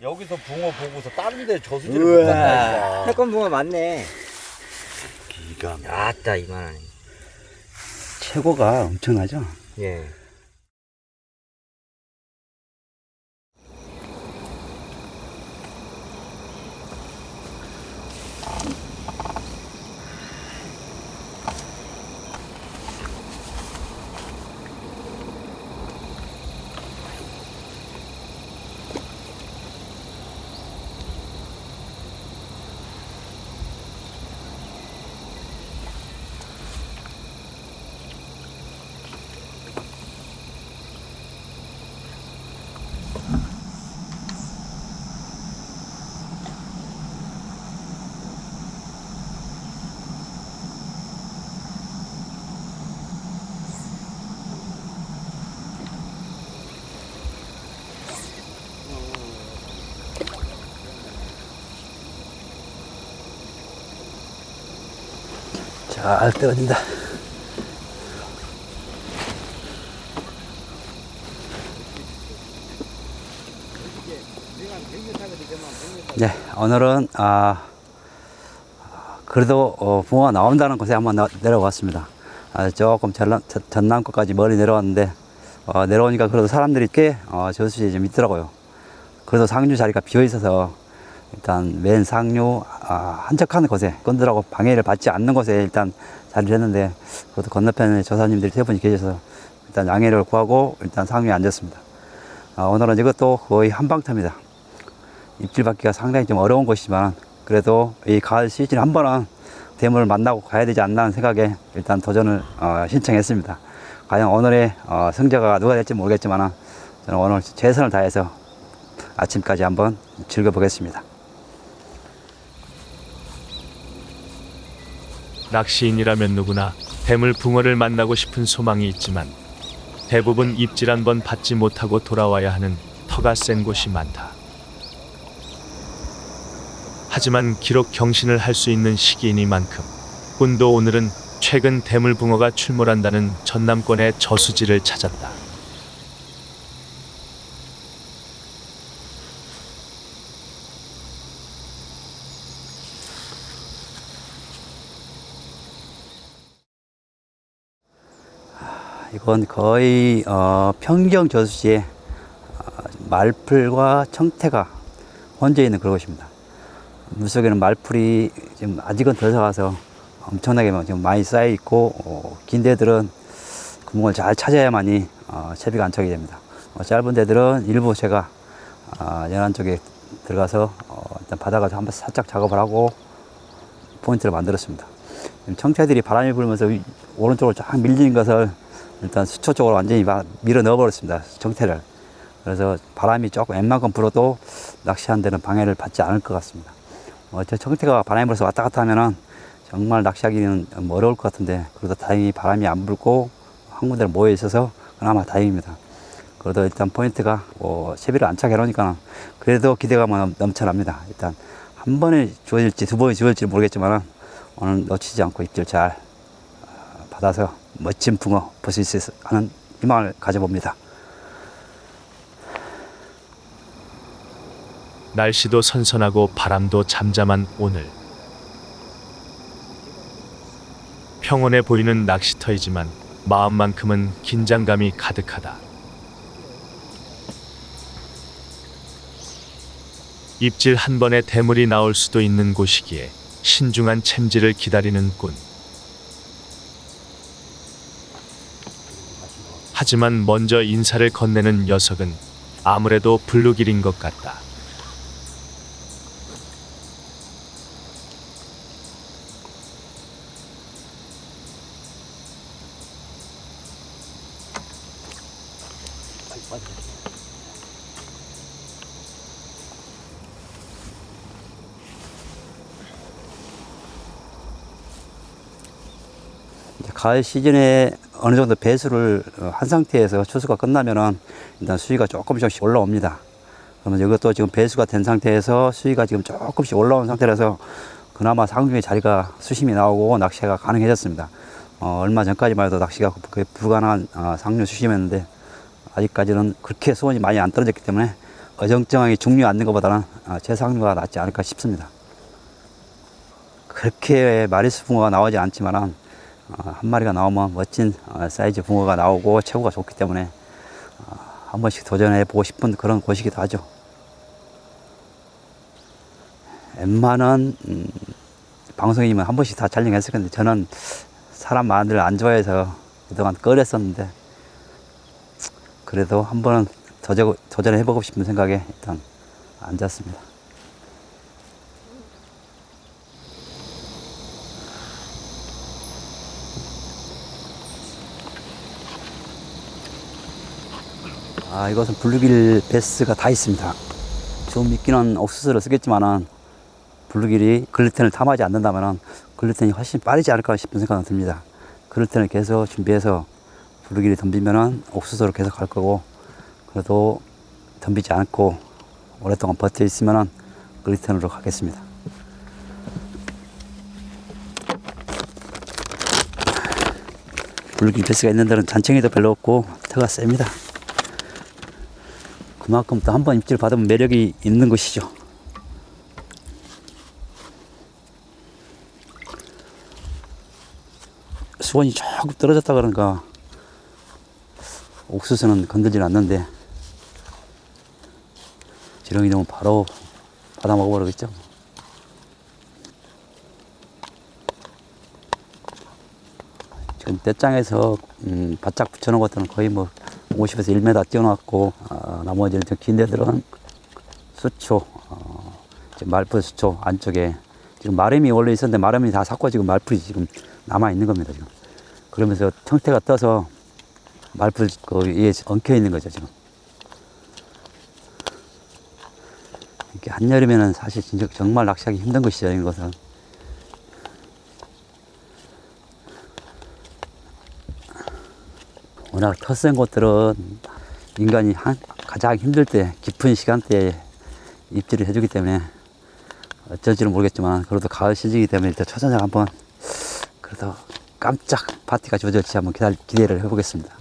여기서 붕어 보고서 다른 데 저수지를 못 간다니까. 태권 붕어 맞네. 기가 막. 아따 이만하네. 최고가 엄청나죠? 예. 잘 떨어진다. 네, 오늘은 아 그래도 어, 붕어가 나온다는 곳에 한번 나- 내려왔습니다. 아, 조금 전남, 전- 전남권까지 멀리 내려왔는데 어, 내려오니까 그래도 사람들이 꽤 어, 저수지에 좀 있더라고요. 그래도 상류 자리가 비어 있어서 일단 맨 상류 아, 한적한 곳에 건드라고 방해를 받지 않는 곳에 일단 자리를 했는데 그것도 건너편에 조사님들이 세 분이 계셔서 일단 양해를 구하고 일단 상류에 앉았습니다. 아, 오늘은 이것도 거의 한방터입니다. 입질 받기가 상당히 좀 어려운 곳이지만 그래도 이 가을 시즌 한 번은 대물을 만나고 가야 되지 않나 하는 생각에 일단 도전을 어, 신청했습니다. 과연 오늘의 어, 성적가 누가 될지 모르겠지만 저는 오늘 최선을 다해서 아침까지 한번 즐겨보겠습니다. 낚시인이라면 누구나 대물 붕어를 만나고 싶은 소망이 있지만 대부분 입질 한 번 받지 못하고 돌아와야 하는 터가 센 곳이 많다. 하지만 기록 경신을 할 수 있는 시기이니만큼 군도 오늘은 최근 대물 붕어가 출몰한다는 전남권의 저수지를 찾았다. 이건 거의 어, 평경 저수지에 어, 말풀과 청태가 혼재 있는 그런 곳입니다. 물속에는 말풀이 지금 아직은 더 들어가서 엄청나게 막 지금 많이 쌓여 있고 어, 긴 데들은 구멍을 잘 찾아야만이 어, 채비가 안착이 됩니다. 어, 짧은 데들은 일부 제가 어, 연안 쪽에 들어가서 어, 일단 바다가 한번 살짝 작업을 하고 포인트를 만들었습니다. 청태들이 바람이 불면서 위- 오른쪽으로 쫙 밀리는 것을 일단 수초 쪽으로 완전히 막 밀어 넣어 버렸습니다. 정태를. 그래서 바람이 조금 웬만큼 불어도 낚시하는 데는 방해를 받지 않을 것 같습니다. 어, 저 정태가 바람이 불어서 왔다 갔다 하면은 정말 낚시하기는 좀 어려울 것 같은데 그래도 다행히 바람이 안 불고 한 군데 모여 있어서 그나마 다행입니다. 그래도 일단 포인트가 뭐 채비를 안착해 놓으니까 그래도 기대감은 넘쳐납니다. 일단 한 번에 주어질지 두 번에 주어질지 모르겠지만 오늘 놓치지 않고 입질 잘 어, 받아서 멋진 붕어 볼수 있어 하는 희망을 가져봅니다. 날씨도 선선하고 바람도 잠잠한 오늘. 평온해 보이는 낚시터이지만 마음만큼은 긴장감이 가득하다. 입질 한 번에 대물이 나올 수도 있는 곳이기에 신중한 챔질을 기다리는 꾼. 하지만 먼저 인사를 건네는 녀석은 아무래도 블루길인 것 같다. 가을 시즌에 어느 정도 배수를 어, 한 상태에서 추수가 끝나면은 일단 수위가 조금씩 올라옵니다. 그러면 이것도 지금 배수가 된 상태에서 수위가 지금 조금씩 올라온 상태라서 그나마 상중의 자리가 수심이 나오고 낚시가 가능해졌습니다. 어, 얼마 전까지만 해도 낚시가 거의 불가능한 어, 상류 수심이었는데 아직까지는 그렇게 수온이 많이 안 떨어졌기 때문에 어정쩡하게 중류 앉는 것보다는 어, 최상류가 낫지 않을까 싶습니다. 그렇게 마리수 붕어가 나오지 않지만은 어, 한 마리가 나오면 멋진 어, 사이즈 붕어가 나오고 체구가 좋기 때문에 어, 한 번씩 도전해 보고 싶은 그런 곳이기도 하죠. 웬만한 음, 방송이면 한 번씩 다 촬영했을 건데 저는 사람 많은 안 좋아해서 그동안 꺼렸었는데 그래도 한 번은 도전, 도전해보고 싶은 생각에 일단 앉았습니다. 아, 이것은 블루길 베스가 다 있습니다. 좀 있기는 옥수수를 쓰겠지만은 블루길이 글루텐을 탐하지 않는다면은 글루텐이 훨씬 빠르지 않을까 싶은 생각이 듭니다. 글루텐을 계속 준비해서 블루길이 덤비면은 옥수수로 계속 갈 거고 그래도 덤비지 않고 오랫동안 버텨 있으면은 글루텐으로 가겠습니다. 블루길 베스가 있는 데는 잔챙이도 별로 없고 터가 셉니다. 그만큼 또 한 번 입질 받으면 매력이 있는 것이죠. 수온이 조금 떨어졌다 그러니까 옥수수는 건들질 않는데 지렁이 넣으면 바로 받아 먹어버리겠죠. 지금 떼장에서 음, 바짝 붙여놓은 것들은 거의 뭐 50에서 1m 띄워놨고 어, 나머지 긴 데들은 수초 어, 말풀 수초 안쪽에 지금 마름이 원래 있었는데 마름이 다 삭고 지금 말풀이 지금 남아 있는 겁니다 지금. 그러면서 청태가 떠서 말풀 그 위에 엉켜 있는 거죠 지금. 이렇게 한여름에는 사실 진짜 정말 낚시하기 힘든 것이죠 이것은. 워낙 터센 곳들은 인간이 한, 가장 힘들 때 깊은 시간대에 입질을 해주기 때문에 어쩔지는 모르겠지만 그래도 가을 시즌이기 때문에 일단 초저녁 한번 그래도 깜짝 파티가 주어질지 한번 기다, 기대를 해보겠습니다.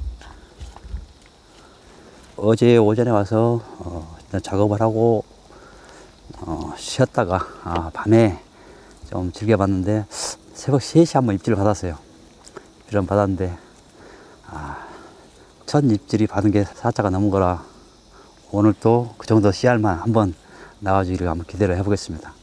어제 오전에 와서 어, 일단 작업을 하고 어, 쉬었다가 아, 밤에 좀 즐겨봤는데 새벽 3시 한번 입질을 받았어요. 입질을 받았는데 첫 입질이 받은 게 사자가 넘은 거라 오늘 또 그 정도 씨알만 한번 나와주기를 한번 기대를 해보겠습니다.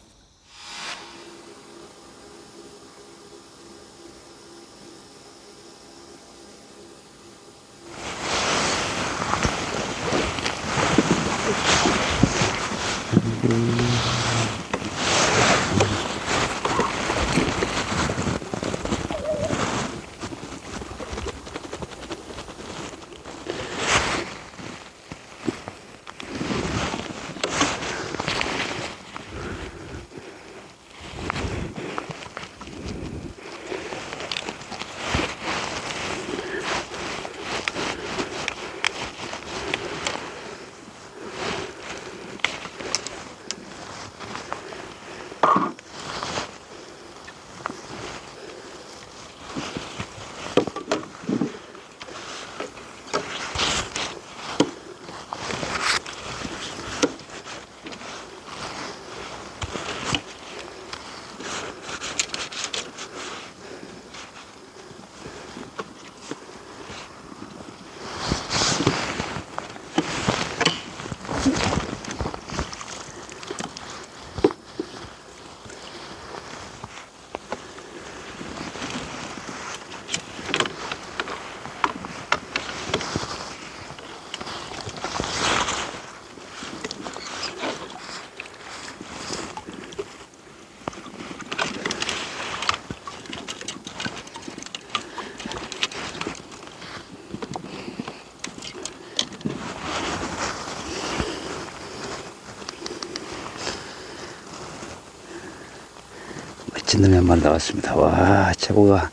한 마리 나왔습니다. 와, 최고가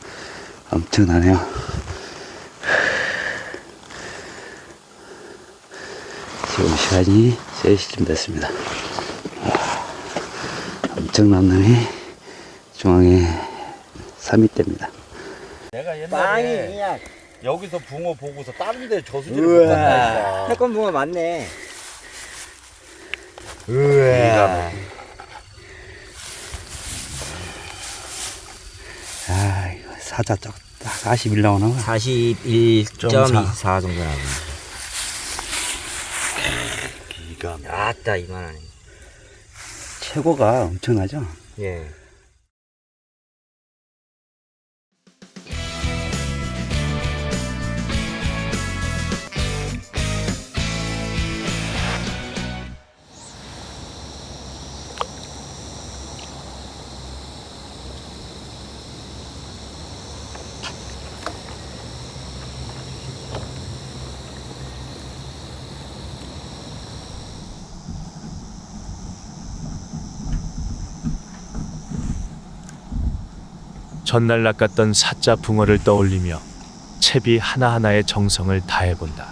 엄청나네요. 지금 시간이 3시쯤 됐습니다. 와, 엄청난 놈이 중앙에 3위대입니다. 내가 빵이 옛날에 여기서 붕어 보고서 다른 데 저수지를 못 우와 갔다니까. 태권 붕어 맞네 으아. 아, 쪽딱 41 나오나 봐. 41.24 정도 나오네. 기가 막. 아따 이만하네. 최고가 엄청나죠? 예. 전날 낚았던 사자 붕어를 떠올리며 채비 하나하나의 정성을 다해본다.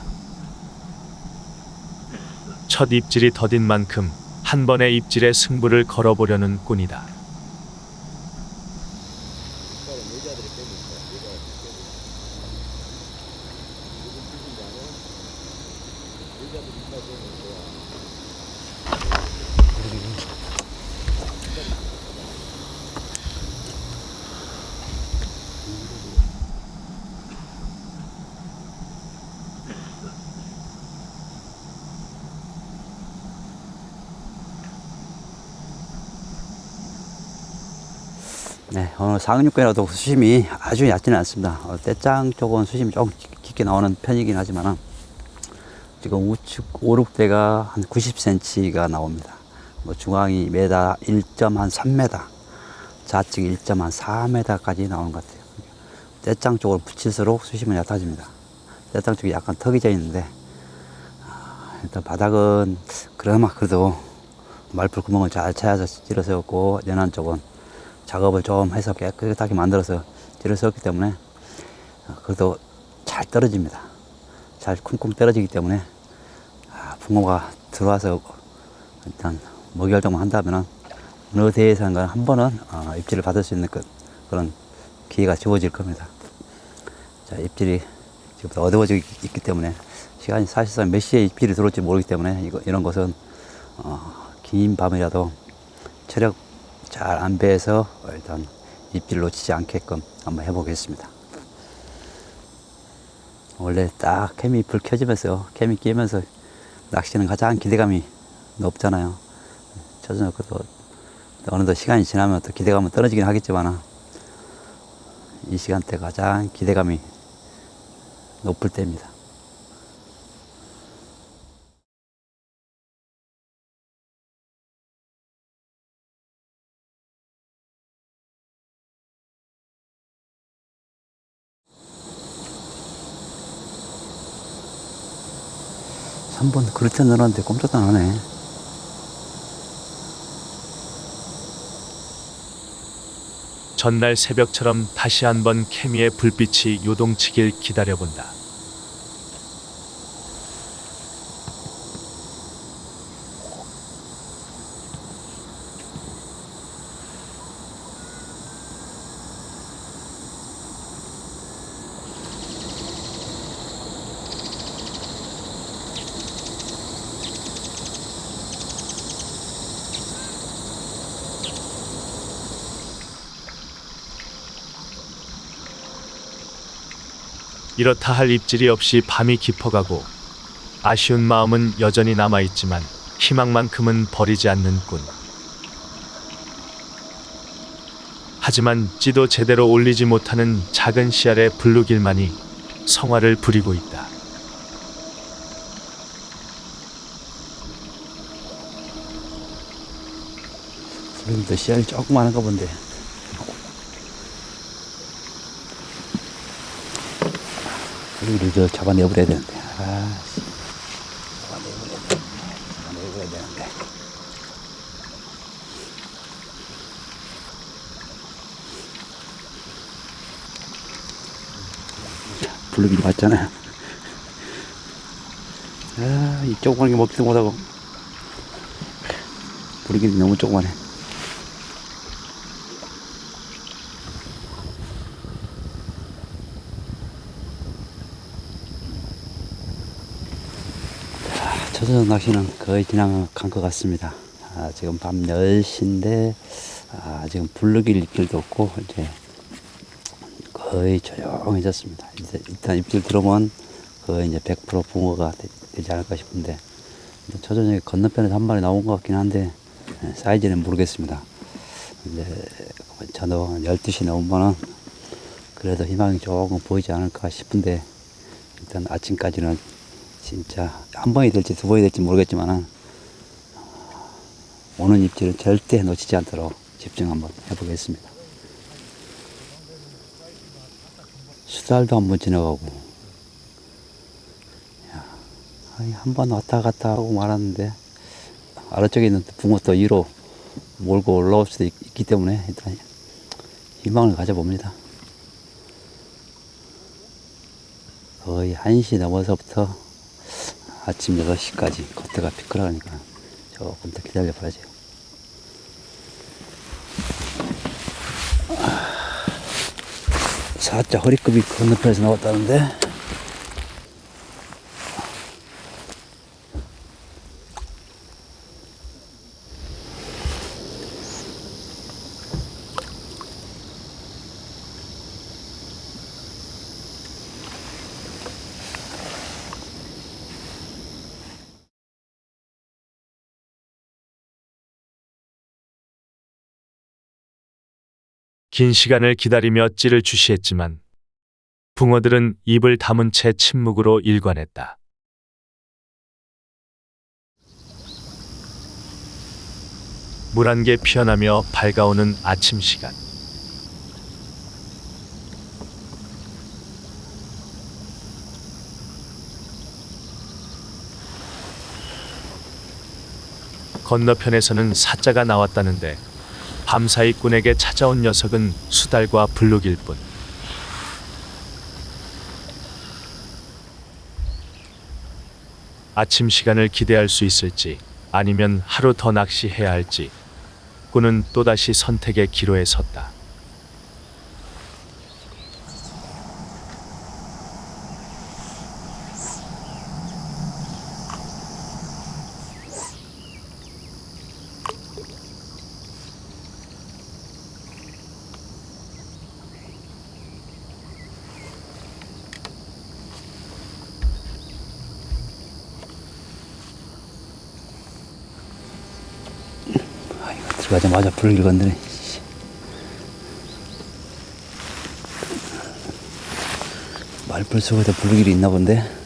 첫 입질이 더딘 만큼 한 번의 입질에 승부를 걸어보려는 꾼이다. 네, 오늘 상륙권이라도 수심이 아주 얕지는 않습니다. 어, 떼짱 쪽은 수심이 좀 깊- 깊게 나오는 편이긴 하지만 지금 우측 오륙대가 한 90cm가 나옵니다. 뭐 중앙이 메다 1.3m, 좌측 1.4m까지 나오는 것 같아요. 떼짱 쪽으로 붙일수록 수심은 얕아집니다. 떼짱 쪽이 약간 턱이 져 있는데 아, 일단 바닥은 그나마 그래도 말풀 구멍을 잘 찾아서 찔러 세웠고 연안 쪽은 작업을 좀 해서 깨끗하게 만들어서 찌를 세웠기 때문에 어, 그래도 잘 떨어집니다. 잘 쿵쿵 떨어지기 때문에 아, 붕어가 들어와서 일단 먹이 활동만 한다면은 어느 대회에서는 한 번은 어, 입질을 받을 수 있는 그, 그런 기회가 주어질 겁니다. 자, 입질이 지금부터 어두워지고 있- 있기 때문에 시간이 사실상 몇 시에 입질이 들어올지 모르기 때문에 이런 것은 어, 긴 밤이라도 체력 잘 안 배해서 일단 입질 놓치지 않게끔 한번 해보겠습니다. 원래 딱 케미 불 켜지면서 케미 끼면서 낚시는 가장 기대감이 높잖아요. 저저녁 그도 어느덧 시간이 지나면 또 기대감은 떨어지긴 하겠지만 이 시간대 가장 기대감이 높을 때입니다. 한 번 그렇게 넣었는데 꼼짝도 안 하네. 전날 새벽처럼 다시 한번 케미의 불빛이 요동치길 기다려본다. 이렇다 할 입질이 없이 밤이 깊어가고 아쉬운 마음은 여전히 남아있지만 희망만큼은 버리지 않는 꾼. 하지만 찌도 제대로 올리지 못하는 작은 씨알의 블루길만이 성화를 부리고 있다. 그래도 씨알이 조그만한가 본데. 우리를 저 잡아내버려야 되는데. 아, 씨. 잡아내버려야 되는데. 잡아내버려야 되는데. 블루길 왔잖아요. 아, 이 조그만 게 먹지도 못하고. 블루길이 너무 조그만해. 초저녁 낚시는 거의 지나간 것 같습니다. 아, 지금 밤 10시인데, 아, 지금 불르길 입질도 없고, 이제 거의 조용해졌습니다. 이제 일단 입질 들어오면 거의 이제 100% 붕어가 되, 지 않을까 싶은데, 초저녁에 건너편에서 한 마리 나온 것 같긴 한데, 예, 사이즈는 모르겠습니다. 이제 저도 12시 넘으면은 그래도 희망이 조금 보이지 않을까 싶은데, 일단 아침까지는 진짜 한 번이 될지 두 번이 될지 모르겠지만은 오는 입질을 절대 놓치지 않도록 집중 한번 해보겠습니다. 수달도 한 번 지나가고, 야, 한번 왔다 갔다 하고 말았는데 아래쪽에 있는 붕어도 위로 몰고 올라올 수도 있, 있기 때문에 일단 희망을 가져봅니다. 거의 1시 넘어서부터 아침 6시까지 겉에가 피크라니까 조금 더 기다려 봐야죠. 살짝 허리급이 건너편에서 나왔다는데 긴 시간을 기다리며 찌를 주시했지만 붕어들은 입을 다문 채 침묵으로 일관했다. 물한개 피어나며 밝아오는 아침 시간. 건너편에서는 사자가 나왔다는데 밤사이 꾼에게 찾아온 녀석은 수달과 블룩일 뿐. 아침 시간을 기대할 수 있을지 아니면 하루 더 낚시해야 할지 꾼은 또다시 선택의 기로에 섰다. 아, 이거 들어가자마자 불길 건드네. 씨. 말불 속에도 불길이 있나 본데.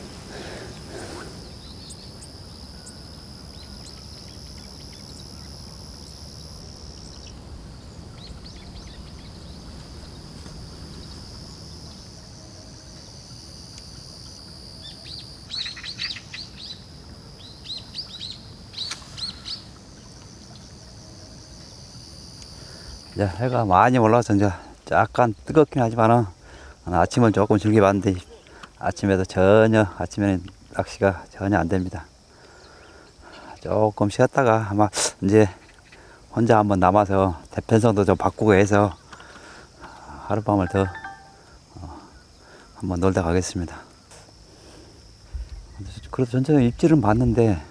이제 해가 많이 올라와서 이제 약간 뜨겁긴 하지만은 아침은 조금 즐겨봤는데 아침에도 전혀 아침에는 낚시가 전혀 안 됩니다. 조금 쉬었다가 아마 이제 혼자 한번 남아서 대편성도 좀 바꾸고 해서 하룻밤을 더 어, 한번 놀다 가겠습니다. 그래도 전체적으로 입질은 봤는데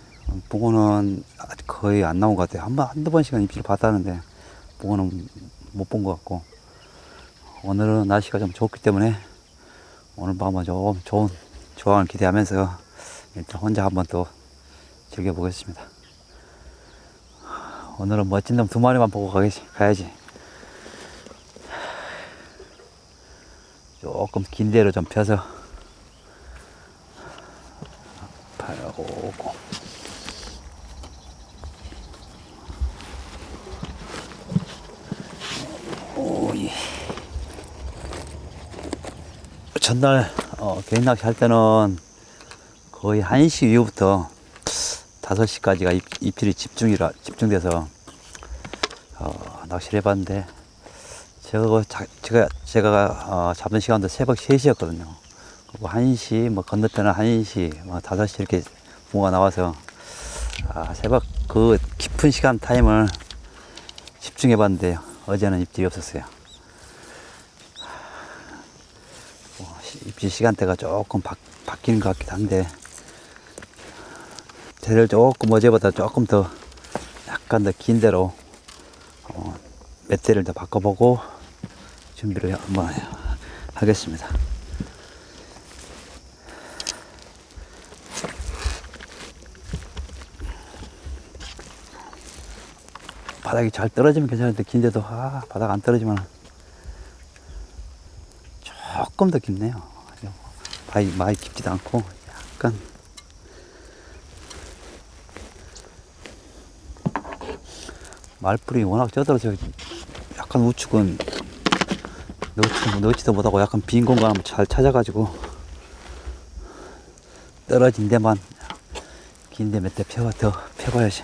붕어는 거의 안 나온 것 같아요. 한 번, 한두 번씩은 입질 봤다는데 붕어는 못 본 것 같고 오늘은 날씨가 좀 좋기 때문에 오늘 밤은 좀 좋은 조항을 기대하면서 일단 혼자 한번 또 즐겨보겠습니다. 오늘은 멋진 놈 두 마리만 보고 가야지. 가야지. 조금 긴 데로 좀 펴서 팔고 전날 어, 개인 낚시 할 때는 거의 1시 이후부터 5시까지가 입, 입질이 집중이라 집중돼서 어, 낚시를 해봤는데 제가 그 자, 제가 제가 어, 잡은 시간도 새벽 3시였거든요. 그리고 1시 뭐 건너편은 1시 뭐 5시 이렇게 붕어가 나와서 아, 새벽 그 깊은 시간 타임을 집중해 봤는데 어제는 입질이 없었어요. 뭐, 시- 입질 시간대가 조금 바, 바뀌는 것 같기도 한데 대를 조금 어제보다 조금 더 약간 더 긴 대로 어, 몇 대를 더 바꿔보고 준비를 한번 하겠습니다. 바닥이 잘 떨어지면 괜찮은데 긴데도 아 바닥 안 떨어지면 조금 더 깊네요. 많이 많이 깊지도 않고 약간 말풀이 워낙 쪄들어서 약간 우측은 넣지, 넣지도 못하고 약간 빈 공간 잘 찾아가지고 떨어진 데만 긴 데 몇 대 펴, 더 펴봐야지.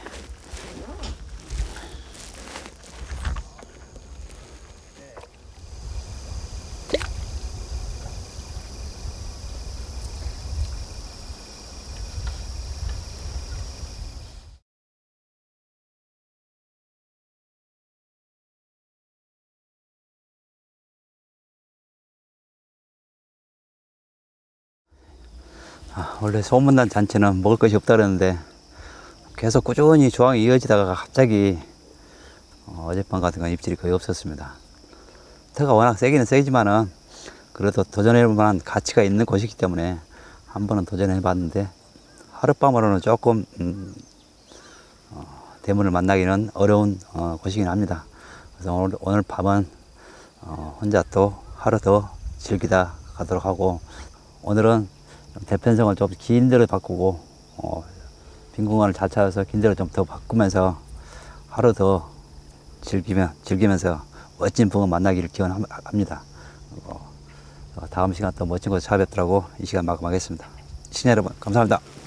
아, 원래 소문난 잔치는 먹을 것이 없다 그랬는데 계속 꾸준히 조항이 이어지다가 갑자기 어, 어젯밤 같은 건 입질이 거의 없었습니다. 터가 워낙 세기는 세지만은 그래도 도전해볼 만한 가치가 있는 곳이기 때문에 한 번은 도전해 봤는데 하룻밤으로는 조금 음, 어, 대문을 만나기는 어려운 어, 곳이긴 합니다. 그래서 오늘, 오늘 밤은 어, 혼자 또 하루 더 즐기다 가도록 하고 오늘은 좀 대편성을 좀긴 데로 바꾸고 어, 빈 공간을 잘 찾아서 긴 데로 좀 더 바꾸면서 하루 더 즐기면 즐기면서 멋진 붕어 만나기를 기원합니다. 어, 다음 시간 또 멋진 곳 찾아뵙더라고 이 시간 마감하겠습니다. 시청자 여러분 감사합니다.